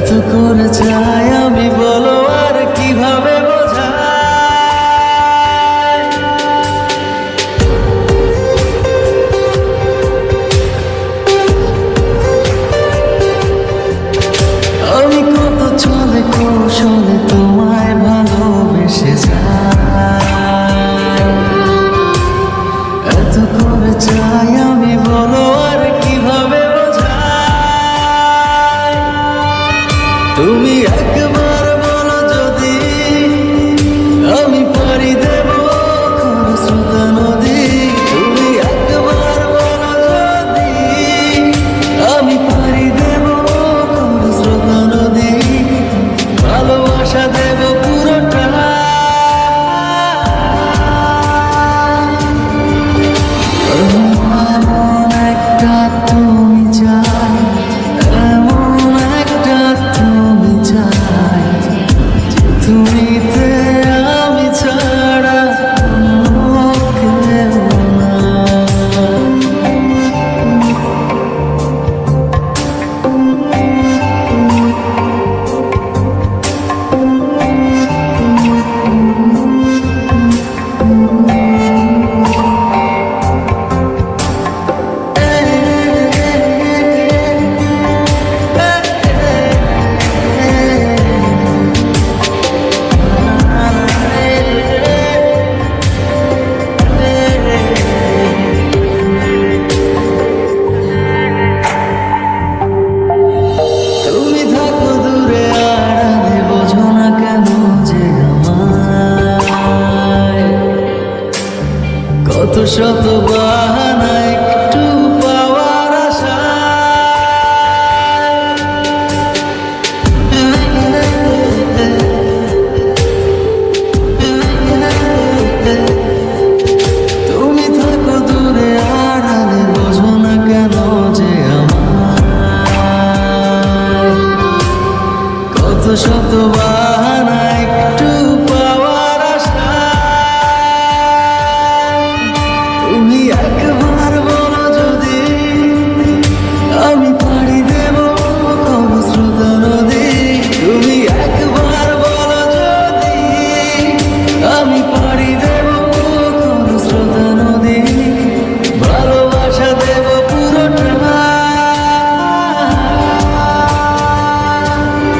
এত করে চাই আমি বলো আর কীভাবে বোঝাই? আমি কত চলে কৌশলে তো শতবার